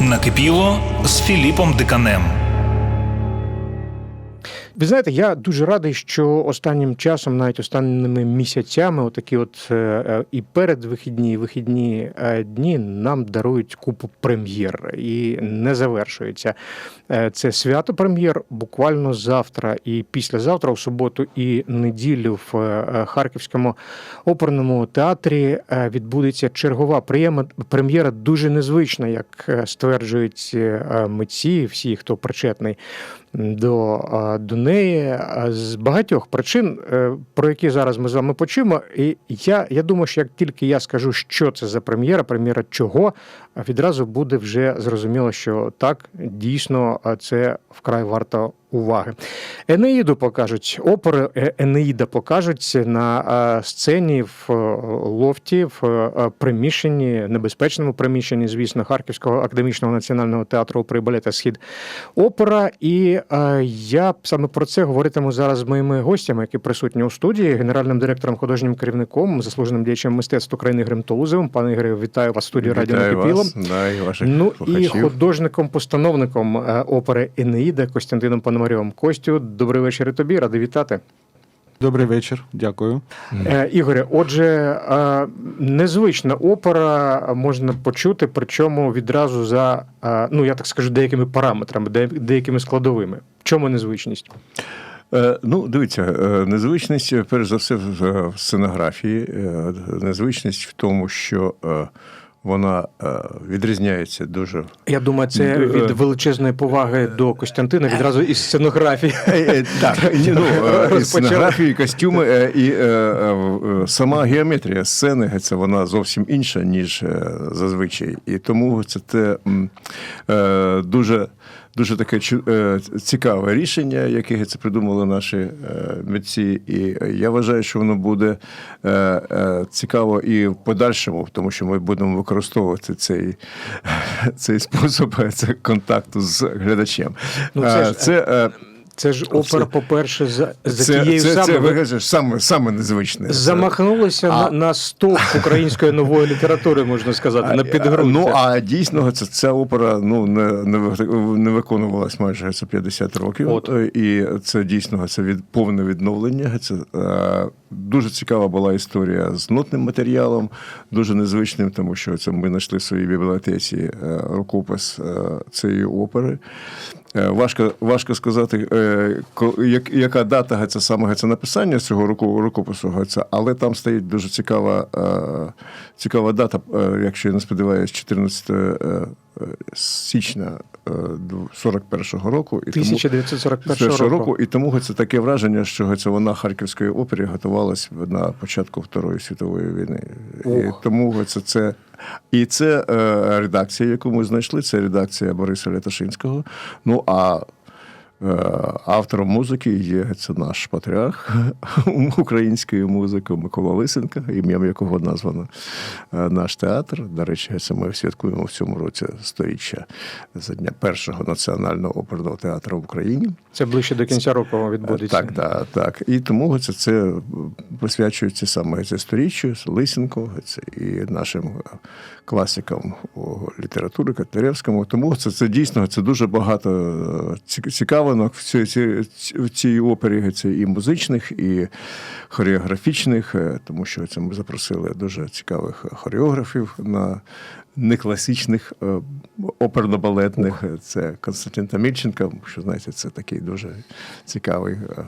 Накипіло з Філіпом Диканем. Ви знаєте, я дуже радий, що останнім часом, навіть останніми місяцями, отакі от е, е, і перед вихідні, і вихідні е, дні нам дарують купу прем'єр і не завершується. Е, Це свято прем'єр буквально завтра і післязавтра, в суботу і неділю в е, Харківському оперному театрі е, відбудеться чергова прем'єра, дуже незвична, як е, стверджують е, митці, всі, хто причетний до, до неї з багатьох причин, е, про які зараз ми з вами почуємо. І я, я думаю, що як тільки я скажу, що це за прем'єра, прем'єра чого, відразу буде вже зрозуміло, що так дійсно це вкрай варто уваги. Енеїду покажуть, опери Е- Енеїда покажуть на сцені в е, лофті, в е, приміщенні, небезпечному приміщенні, звісно, Харківського академічного національного театру опери балета Схід опера. І е, я саме про це говоритиму зараз з моїми гостями, які присутні у студії, генеральним директором, художнім керівником, заслуженим діячем мистецтв України Грим Толузовим. Пане Ігорю, вітаю вас в студії Радіо Накипіло. да, Ну і художником-постановником е, опери Енеїда Костянтином Пономарьовим. Костю, добрий вечір і тобі, радий вітати. Добрий вечір, дякую. Е, Ігоре, отже, е, незвична опера можна почути, причому відразу за, е, ну я так скажу, деякими параметрами, де- деякими складовими. В чому незвичність? Е, Ну, дивіться, е, незвичність, перш за все, в е, в сценографії. Е, Незвичність в тому, що е, вона е, відрізняється дуже. Я думаю, це Е, від величезної поваги до Костянтина відразу із сценографії. Е, Так, ну, е, сценографії, костюми, е, і е, е, сама геометрія сцени це вона зовсім інша, ніж е, зазвичай. І тому це те е, дуже. Дуже таке е, цікаве рішення, яке це придумали наші е, митці. І я вважаю, що воно буде е, цікаво і в подальшому, тому що ми будемо використовувати цей, цей спосіб це контакту з глядачем. Ну, це ж, це Це ж опера, по-перше, за, за це, тією це, самою. це, саме, саме незвичне. Замахнулися А- на, на стовп української нової літератури, можна сказати, на підґрунтя. Ну, а дійсно, це, ця опера ну, не, не, не виконувалась майже це 50 років. От. І це дійсно це від, повне відновлення. Це е, дуже цікава була історія з нотним матеріалом, дуже незвичним, тому що це ми знайшли в своїй бібліотеці е, рукопис е, цієї опери. Е, Важко, важко сказати, е, яка дата гаця, саме це написання цього року рукопису, гаця, але там стоїть дуже цікава, е, цікава дата, якщо я не сподіваюся, 14 е, е, січня е, 41-го року. І тому- 1941 41 року. року. І тому це таке враження, що це вона Харківської опері готувалась на початку Второї світової війни. І тому це, це і це е, редакція, яку ми знайшли, це редакція Бориса Лятошинського. Ну а е, автором музики є це наш патріарх української музики Микола Лисенка, ім'ям якого названо е, наш театр. До речі, це ми святкуємо в цьому році сторіччя за дня першого національного оперного театру в Україні. Це ближче до кінця року відбудеться. Так, так, так. І тому це, це присвячується саме це сторіччю Лисенко, це і нашим е, класикам літератури Котляревському. Тому це, це дійсно це дуже багато е, ці- в цій, цій, цій опері. Це і музичних, і хореографічних, е, тому що це ми запросили дуже цікавих хореографів на некласичних е, оперно-балетних. Це Константин Тамільченко, що знаєте, це такий дуже цікавий е,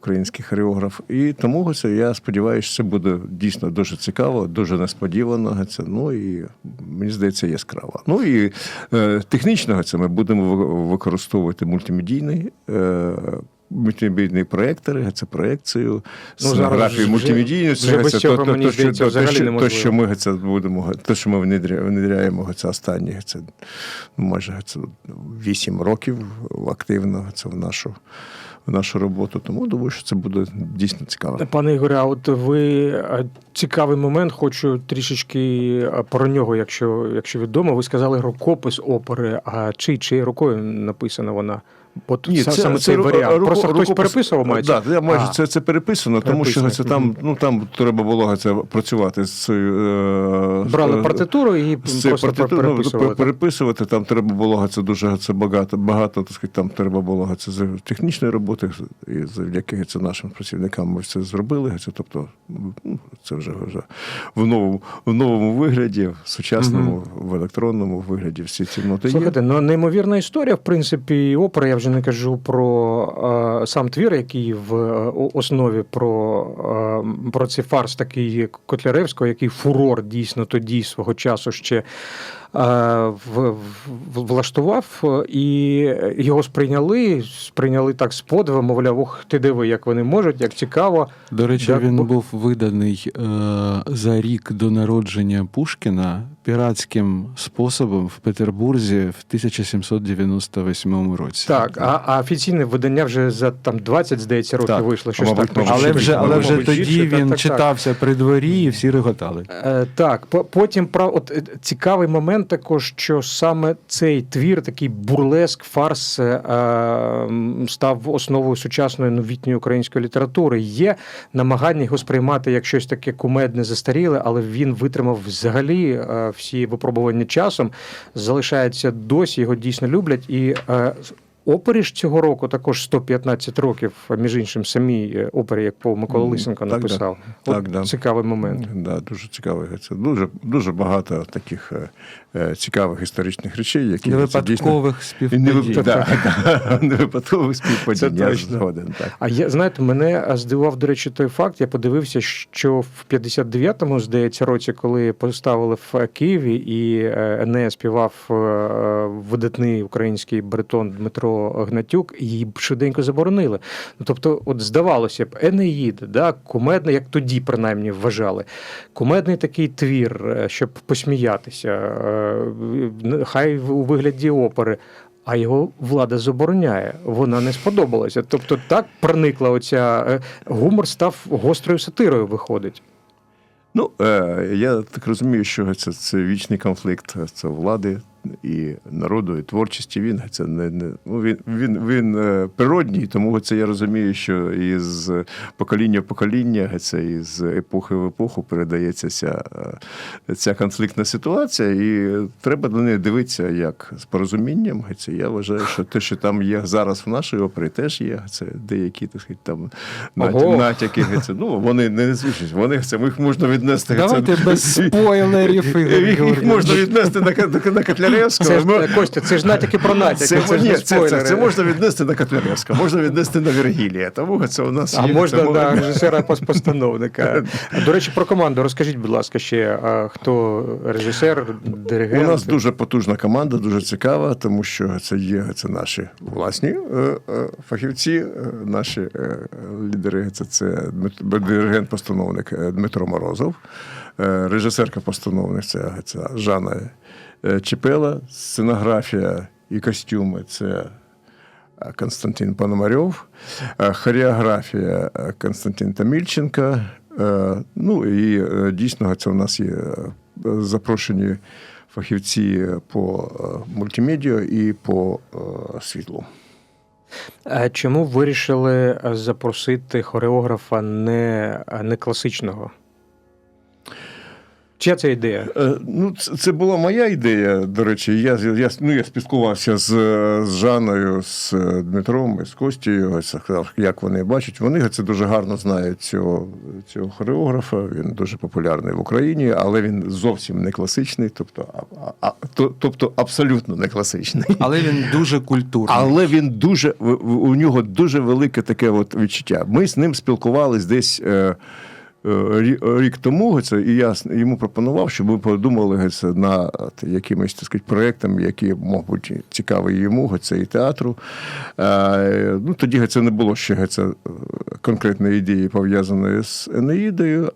український хореограф. І тому це я сподіваюся, що це буде дійсно дуже цікаво, дуже несподівано. Це ну і мені здається, яскраво. Ну і е, технічного це ми будемо використовувати мультимедійний. Е, Мультимедійні проектори, це проекцію, Ну, сценографію мультимедійну. це то- то- то, що- то, що- то, що ми це будемо, те, що ми внедряємо, це останні це ну, майже це 8 років активно це в нашу, нашу роботу. Тому думаю, що це буде дійсно цікаво. Пане Ігоре, а от ви цікавий момент, хочу трішечки про нього, якщо, якщо відомо. Ви сказали рукопис опери. А чи чиєю рукою написана вона? От Ні, са- саме цей варіант. руко- Просто хтось переписував мається? Так, я майже А. це, це переписано, тому що це там, ну там треба було це працювати з цією. е, Брали з- партитуру і просто ну, переписували. переписувати. Там треба було це дуже це багато, багато так сказати, там треба було це з технічної роботи, і завдяки це нашим працівникам ми це зробили. Це, тобто, ну, це вже, вже в новому, в новому вигляді, в сучасному, в електронному вигляді всі ці ноти є. Слухайте, ну неймовірна історія, в принципі, опера. Я вже не кажу про е, сам твір, який в е, основі про, е, про цей фарс такий Котляревського, який фурор дійсно тоді свого часу ще влаштував, і його сприйняли, сприйняли так з подивом, мовляв, ох, ти диви, як вони можуть, як цікаво. До речі, Так, він був виданий е, за рік до народження Пушкіна піратським способом в Петербурзі в 1798 році. Так, а, а офіційне видання вже за там 20, здається, років Так, вийшло. Щось мабуть, так. може, Але вже, але вже тоді так, він так, так. читався при дворі, і всі реготали. Е, Так, по- потім про от е, цікавий момент також, що саме цей твір, такий бурлеск, фарс, е, став основою сучасної новітньої української літератури. Є намагання його сприймати як щось таке кумедне, застаріле, але він витримав взагалі е, всі випробування часом. Залишається досі, його дійсно люблять. І е, Опері ж цього року також 115 років, між іншим, самій е, опері, як Павло Микола Лисенко написав. Так, От да. Цікавий момент. Да, дуже цікавий. Це дуже, дуже багато таких е, е, цікавих історичних речей, які Невипадкових не, співпадінь. вип- да, да, не випадкових співпадінь. Це Я точно. згоден. Так. А я знаєте, мене здивував, до речі, той факт. Я подивився, що в 59-му, здається, році, коли поставили в Києві, і е, Енея співав видатний український баритон Дмитро Гнатюк, її б швиденько заборонили. Ну тобто, от здавалося б, Енеїда, да, кумедна, як тоді принаймні вважали. Кумедний такий твір, е, щоб посміятися, е, хай у вигляді опери. А його влада забороняє. Вона не сподобалася. Тобто так проникла оця е, гумор став гострою сатирою, виходить. Ну, е, я так розумію, що це, це вічний конфлікт це влади і народу, і творчості. Він це не, не ну, він, він, він е, природній, тому це я розумію, що із покоління в покоління, це із епохи в епоху передається ця, е, ця конфліктна ситуація, і треба до неї дивитися як з порозумінням. Це я вважаю, що те, що там є зараз в нашій опері, теж є. Це деякі так сказати, там Ого. натяки. Це, ну, вони не звичайні, вони це їх можна віднести. Давайте це, без спойлерів, їх, їх можна віднести на, на, на Котляревського. Це ж Ми- е, Костя, це ж натяки про натяки. це, Це, ні, це, це, це можна віднести на Котляревського, можна віднести на Вергілія. Тому це у нас А є. можна на режисера постановника. До речі, про команду розкажіть, будь ласка, ще а, хто режисер, У нас дуже потужна команда, дуже цікава, тому що це є це наші власні е, е, фахівці, е, наші е, лідери. Це, це диригент-постановник е, Дмитро Морозов, е, режисерка-постановник це, це Жанна Чепела, сценографія і костюми це е, Константин Пономарьов, е, хореографія е, Константин Тамільченко. е, Ну і е, дійсно це у нас є е, запрошені фахівці по е, мультимедіа і по е, світлу. Чому вирішили е, запросити хореографа не, не класичного? Чия це ідея? Е, Ну, це, це була моя ідея, до речі. Я, я, ну, я спілкувався з, з Жанною, з Дмитром і з Костєю. ось, сказав, як вони бачать. Вони це дуже гарно знають цього, цього хореографа. Він дуже популярний в Україні, але він зовсім не класичний, тобто, а, а, то- тобто абсолютно не класичний. Але він дуже культурний. Але він дуже у нього дуже велике таке от відчуття. Ми з ним спілкувались десь. Е, рі- Рік тому це, і я йому пропонував, щоб ми подумали це, над якимось так сказати, проєктом, який мог бути цікавий йому, це і театру. Е, ну, тоді це не було ще це, е, конкретної ідеї пов'язаної з Енеїдою.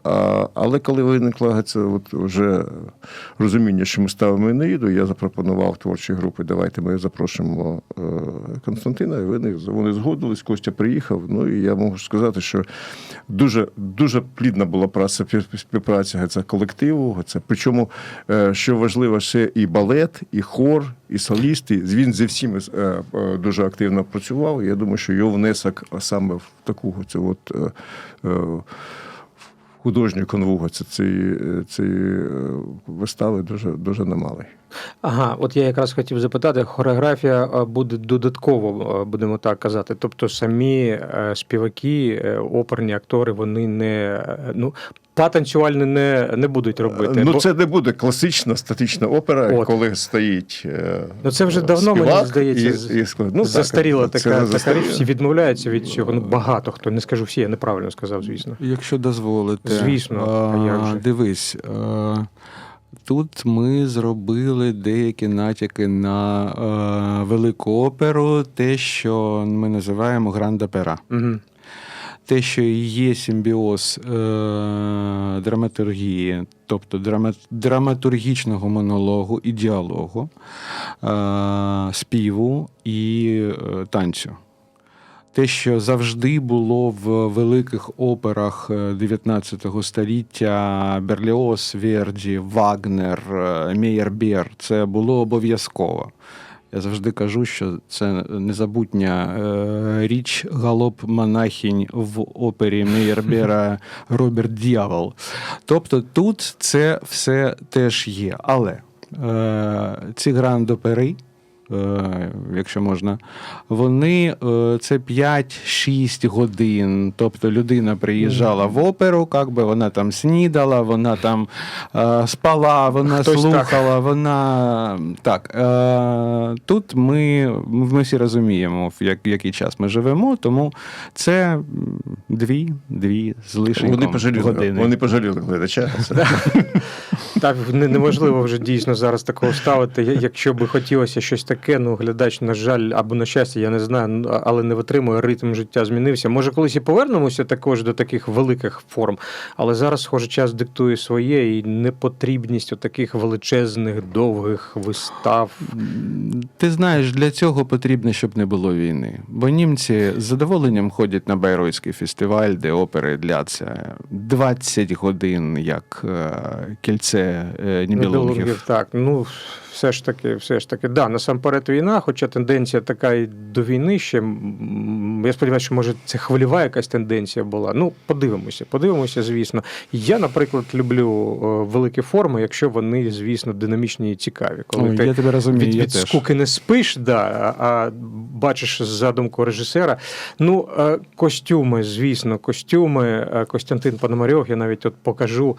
Але коли виникло це от вже розуміння, що ми ставимо Енеїду, я запропонував творчій групі, давайте ми запрошуємо Константина, і вони, вони згодились, Костя приїхав. Ну і я можу сказати, що дуже, дуже плідна плідна була праця співпраця це колективу. Це причому, е, що важливо, ще і балет, і хор, і солісти. Він зі всіми е, е, дуже активно працював. Я думаю, що його внесок саме в таку цю от. Е, е, Художню конвугу це цієї, цієї е, вистави дуже, дуже немалий. Ага, от я якраз хотів запитати, хореографія е, буде додатково, е, будемо так казати. Тобто самі е, співаки, е, оперні актори, вони не е, ну, па танцювальне не, не будуть робити. Ну, бо- це не буде класична статична опера, От. коли стоїть. е, Ну, це вже давно, мені здається, і, і ну, Застаріла це така, така річ, всі відмовляються від цього. Ну, багато хто, не скажу всі, я неправильно сказав, звісно. Якщо дозволите, Звісно, а як же? дивись. е, Тут ми зробили деякі натяки на е, велику оперу, те, що ми називаємо гранд-опера. Угу. Те, що є симбіоз е, драматургії, тобто драма, драматургічного монологу і діалогу, е, співу і е, танцю. Те, що завжди було в великих операх е, 19 століття Берліоз, Верді, Вагнер, е, Мейербер, це було обов'язково. Я завжди кажу, що це незабутня е, річ галоп монахінь в опері Мейербера Роберт Д'явол. Тобто тут це все теж є. Але е, ці гранд-опери, якщо можна, вони е, це 5-6 годин. Тобто людина приїжджала в оперу, як би вона там снідала, вона там е, спала, вона Хтось слухала, вона так. Е, тут ми, ми всі розуміємо, в який час ми живемо, тому це дві, дві з пожаліли, години. вони пожаліли глядача. Так, неможливо вже дійсно зараз такого ставити. Якщо би хотілося щось таке, ну глядач, на жаль, або на щастя, я не знаю, ну, але не витримує, ритм життя змінився. Може, колись і повернемося також до таких великих форм, але зараз, схоже, час диктує своє і непотрібність таких величезних, довгих вистав. Ти знаєш, для цього потрібно, щоб не було війни. Бо німці з задоволенням ходять на Байройський фестиваль, де опери дляться 20 годин, як е, кільце е. Нібелунгів, так. Ну, все ж таки, все ж таки, да, насамперед війна, хоча тенденція така і до війни ще. Я сподіваюся, що може це хвильова якась тенденція була. Ну, подивимося, подивимося, звісно. Я, наприклад, люблю е, великі форми, якщо вони, звісно, динамічні і цікаві. Коли Ой, ти я тебе розумію, від, я від теж. скуки не спиш, да, а, а бачиш задумку режисера. Ну, е, костюми, звісно, костюми. Е, Костянтин Пономарьов, я навіть от покажу.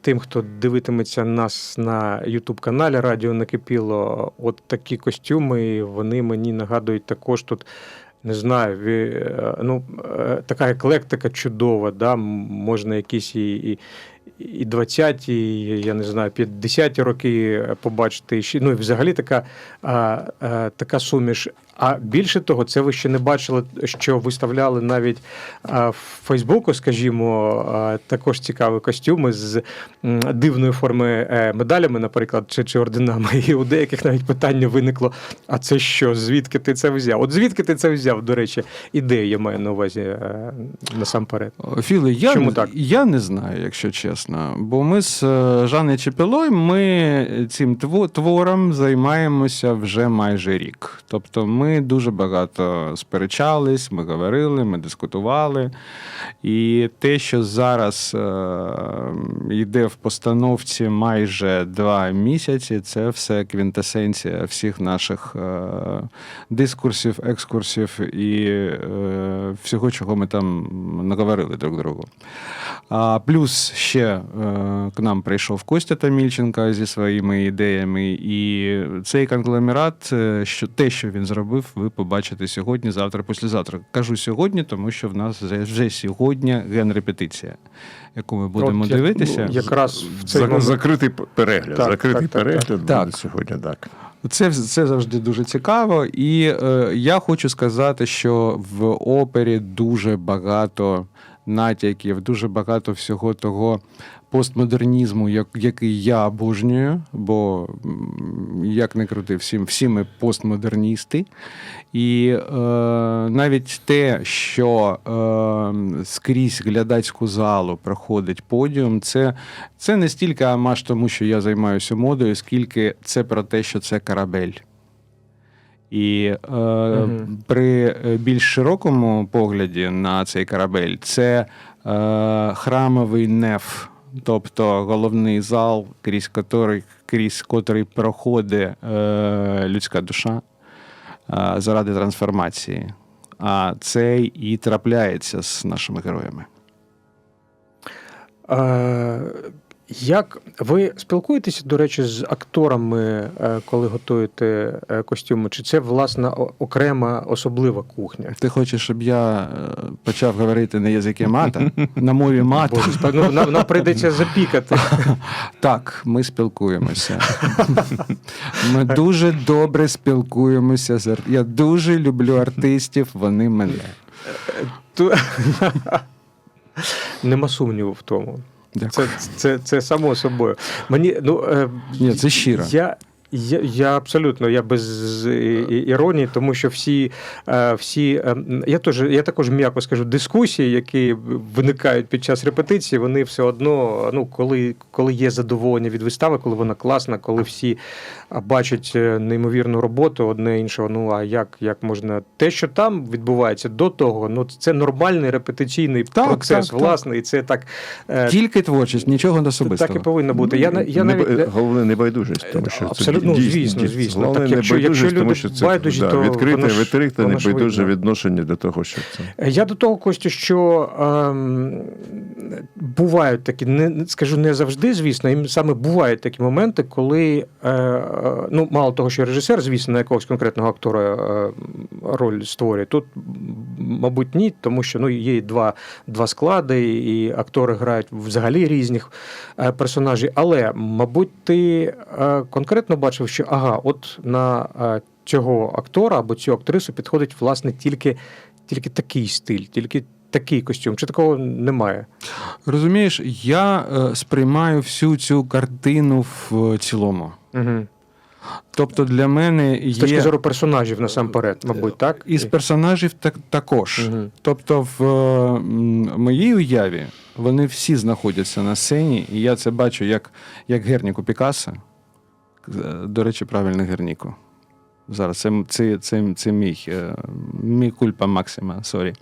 Тим, хто дивитиметься нас на Ютуб-каналі Радіо Накипіло, от такі костюми, вони мені нагадують також тут. Не знаю, е, ну, е, така еклектика чудова, да? можна якісь і, і, і 20-ті, і, я не знаю, 50-ті роки побачити. Ну, і взагалі така, а, а, така суміш. А більше того, це ви ще не бачили, що виставляли навіть а, в Фейсбуку, скажімо, а, також цікаві костюми з дивної форми е, медалями, наприклад, чи, чи орденами. І у деяких навіть питання виникло: а це що? Звідки ти це взяв? От звідки ти це взяв, до речі, ідея я маю на увазі е, насамперед. Філе, я, Чому так? я не знаю, якщо чесно. Бо ми з е, Жанною Чепілою ми цим тво- твором займаємося вже майже рік. Тобто ми дуже багато сперечались, ми говорили, ми дискутували. І те, що зараз е, йде в постановці майже два місяці, це все квінтесенція всіх наших е, дискурсів, екскурсів і е, всього, чого ми там наговорили друг другу. Плюс ще к нам прийшов Костя Тамільченка зі своїми ідеями, і цей конгломерат, що те, що він зробив, ви побачите сьогодні, завтра, післязавтра. Кажу сьогодні, тому що в нас вже- сьогодні ген-репетиція, яку ми будемо От я- дивитися. Якраз в цей За- момент. Закритий перегляд. Так, закритий так, так, перегляд так. буде Так. сьогодні, так. Це, це завжди дуже цікаво. І е, я хочу сказати, що в опері дуже багато натяків, дуже багато всього того постмодернізму, як, який я обожнюю, бо як не крути, всі, всі ми постмодерністи. І е, навіть те, що е, скрізь глядацьку залу проходить подіум, це, це не стільки амаш тому, що я займаюся модою, скільки це про те, що це корабель. І е, Мгм. при е, більш широкому погляді на цей корабель це е, храмовий неф, тобто головний зал, крізь котрий, крізь котрий проходить е, людська душа е, заради трансформації. А це і трапляється з нашими героями. Як ви спілкуєтеся, до речі, з акторами, е, коли готуєте е, костюми? Чи це власна окрема особлива кухня? Ти хочеш, щоб я е, почав говорити на язикі мата, на мові мата? Боже, ну, нам, нам прийдеться запікати. Так, ми спілкуємося. Ми дуже добре спілкуємося. з Я дуже люблю артистів, вони мене. Нема сумніву в тому. Це, це, це само собою. Мені, ну, е, Ні, це щиро. Я, я, я абсолютно я без і- іронії, тому що всі, е, всі е, я, теж, я також м'яко скажу, дискусії, які виникають під час репетиції, вони все одно, ну, коли, коли є задоволення від вистави, коли вона класна, коли всі а, бачать е, неймовірну роботу одне іншого. Ну а як, як можна те, що там відбувається до того, ну це нормальний репетиційний Так, процес, так, так. власне, і це так. е, Тільки творчість, нічого так і повинно бути. Я, я Не навіть головне небайдужість, тому що Абсолютно, це ну, дійсно, звісно, звісно. Головне Так, якщо- якщо тому що це байдужі, да, то відкрите, воно відкрите воно відношення до того, що це. Я до того, Костю, що ем, бувають такі, не скажу не завжди, звісно, і саме бувають такі моменти, коли е, е, ну, мало того, що режисер, звісно, на якогось конкретного актора е, роль створює. Тут, мабуть, ні, тому що ну, є два, два склади, і актори грають взагалі різних е, персонажів. Але, мабуть, ти е, конкретно бачив, що ага, от на цього актора або цю актрису підходить власне тільки, тільки такий стиль, тільки такий костюм. Чи такого немає? Розумієш, я е, сприймаю всю цю картину в цілому. Угу. Тобто для мене З точки зору персонажів насамперед, мабуть, так? із персонажів так, також. Мгм. Тобто, в е, моїй уяві вони всі знаходяться на сцені, і я це бачу як, як Герніку Пікассо. Е, До речі, правильно Герніку. Зараз це, це, це, це мій, е, мій кульпа Максима, сорі.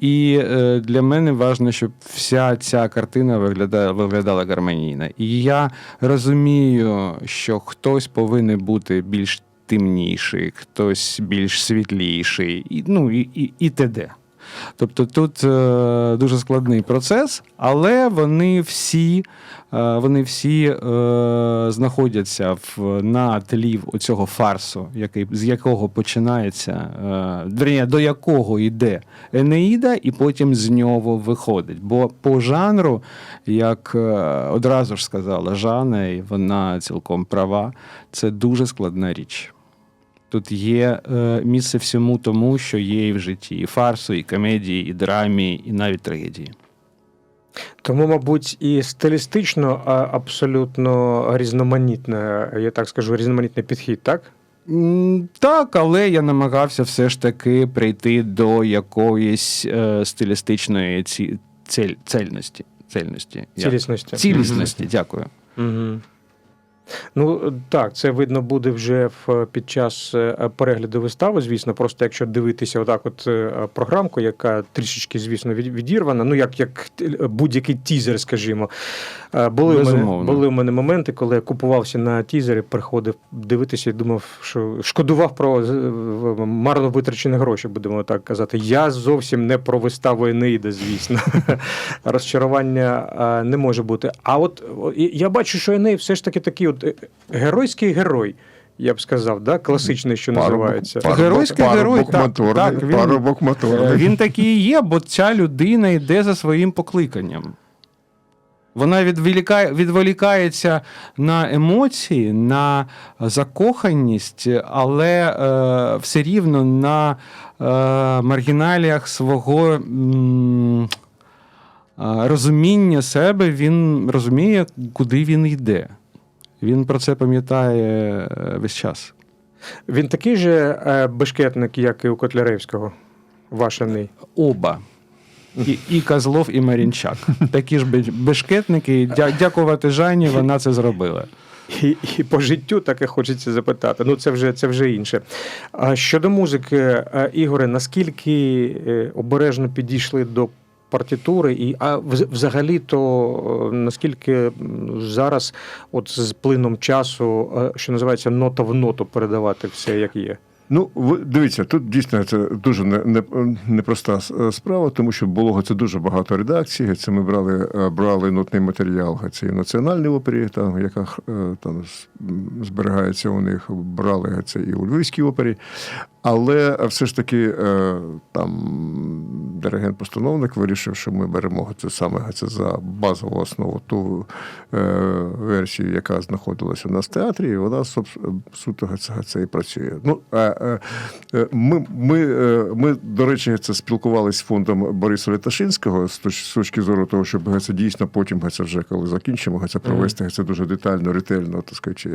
І е, для мене важливо, щоб вся ця картина виглядала, виглядала гармонійно. І я розумію, що хтось повинен бути більш темніший, хтось більш світліший, і, ну і, і, і т.д. Тобто тут е, дуже складний процес, але вони всі, е, вони всі е, знаходяться в, на тлі цього фарсу, який, з якого починається, е, верні, до якого йде Енеїда, і потім з нього виходить. Бо по жанру, як е, одразу ж сказала Жанна, і вона цілком права, це дуже складна річ. Тут є е, місце всьому тому, що є і в житті: і фарсу, і комедії, і драмі, і навіть трагедії. Тому, мабуть, і стилістично а, абсолютно різноманітне, я так скажу, різноманітний підхід, так? Так, але я намагався все ж таки прийти до якоїсь е, стилістичної ці, цель, цельності. Цельності. Цілісності. Цілісності, дякую. Угу. Ну так, це видно буде вже в під час е, перегляду вистави. Звісно, просто якщо дивитися отак, от е, програмку, яка трішечки, звісно, відірвана. Ну як, як будь-який тізер, скажімо. Е, Були в, мене, були в мене моменти, коли я купувався на тізери, приходив дивитися і думав, що шкодував про марно витрачені гроші, будемо так казати. Я зовсім не про виставу Енеїда, звісно. Розчарування не може бути. А от я бачу, що Еней все ж таки такий от геройський герой, я б сказав, да? класичний, що називається. Парубок- Геройський парубок герой, так, моторний, так, він- парубок Е, моторний. Він такий і є, бо ця людина йде за своїм покликанням. Вона відволікає, відволікається на емоції, на закоханість, але е, все рівно на е, маргіналіях свого, м, розуміння себе, він розуміє, куди він йде. Він про це пам'ятає е, весь час. Він такий же е, бешкетник, як і у Котляревського, Вашиний. Оба. І, і Козлов, і Марінчак. Такі ж бешкетники. Дя- Дякувати Жанні, вона це зробила. І, і по життю таке хочеться запитати. Ну, це вже, це вже інше. А щодо музики, е, Ігоре, наскільки обережно підійшли до партитури, і а взагалі-то е, наскільки зараз, от з плином часу, е, що називається нота в ноту передавати все, як є? Ну, дивіться, тут дійсно це дуже не, не, непроста справа, тому що було це дуже багато редакцій. Це ми брали, е, брали нотний матеріал, це і в національній опері, там, яка там зберігається у них, брали це і у Львівській опері. Але все ж таки е, там диригент-постановник вирішив, що ми беремо це саме це за базову основу ту е, версію, яка знаходилася у нас в театрі, і вона суто це, це і працює. Ну, е, е, е, ми, ми, е, ми, до речі, це спілкувалися з фондом Бориса Леташинського з точки зору того, щоб це дійсно потім це вже коли закінчимо, це провести це дуже детально, ретельно, так сказати.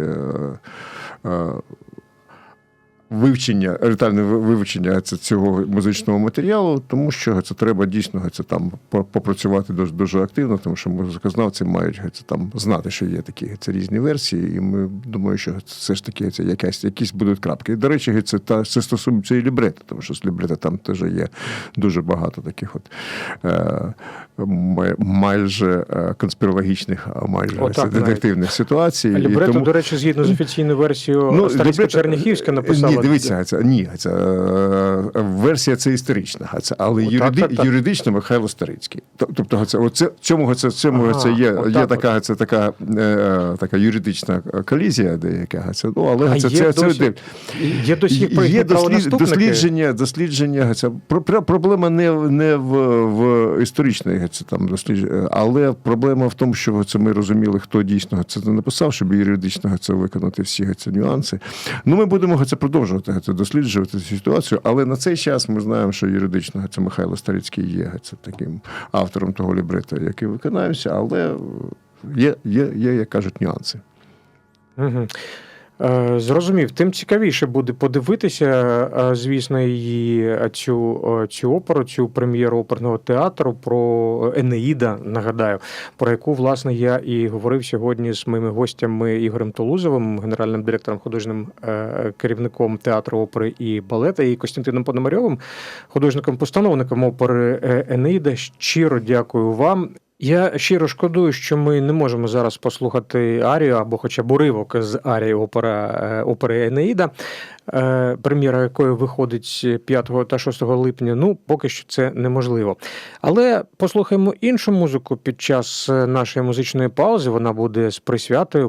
Вивчення, ретельне вивчення цього музичного матеріалу, тому що це треба дійсно це там попрацювати дуже, дуже активно, тому що музикознавці мають це там знати, що є такі це різні версії, і ми думаю, що це все ж таки це якась, якісь будуть крапки. І, до речі, це та це стосується і лібрета, тому що з лібрета там теж є дуже багато таких от е, майже е, конспірологічних, а майже це навіть. детективних ситуацій. А І тому- до речі, згідно з офіційною версією Ну, Старицька лібрето- Черніхівська написала. Ні, дивіться, це ні, це е, версія це історична, це але О, юриди, так, так, так. юридично Михайло Старицький. Тобто, це оце цьому це цьому Ага, це є, є така, це така, е, така юридична колізія, деяка. Це ну, але А це, є це, це, досі- Є досі Є дослід, дослідження, дослідження. Це про- про- проблема не, не в, в історичній це там дослідження, але проблема в тому, що це ми розуміли, хто дійсно це написав, щоб юридично це виконати всі ці нюанси. Ну, ми будемо це продовжувати це досліджувати цю ситуацію, але на цей час ми знаємо, що юридично це Михайло Старицький є це таким автором того лібрета, який виконаємося, але є, є, є, як кажуть, нюанси. Угу. Е, Зрозумів, тим цікавіше буде подивитися, е, звісно, її е, цю, цю оперу, цю прем'єру оперного театру про Енеїда, нагадаю, про яку, власне, я і говорив сьогодні з моїми гостями Ігорем Толузовим, генеральним директором, художнім керівником театру опери і балета, і Костянтином Пономарьовим, художником-постановником опери Енеїда. Щиро дякую вам. Я щиро шкодую, що ми не можемо зараз послухати арію або хоча б уривок з арії опера, е, опери Енеїда, е, прем'єра якої виходить 5 та 6 липня. Ну, поки що це неможливо. Але послухаємо іншу музику під час е, нашої музичної паузи. Вона буде з присвятою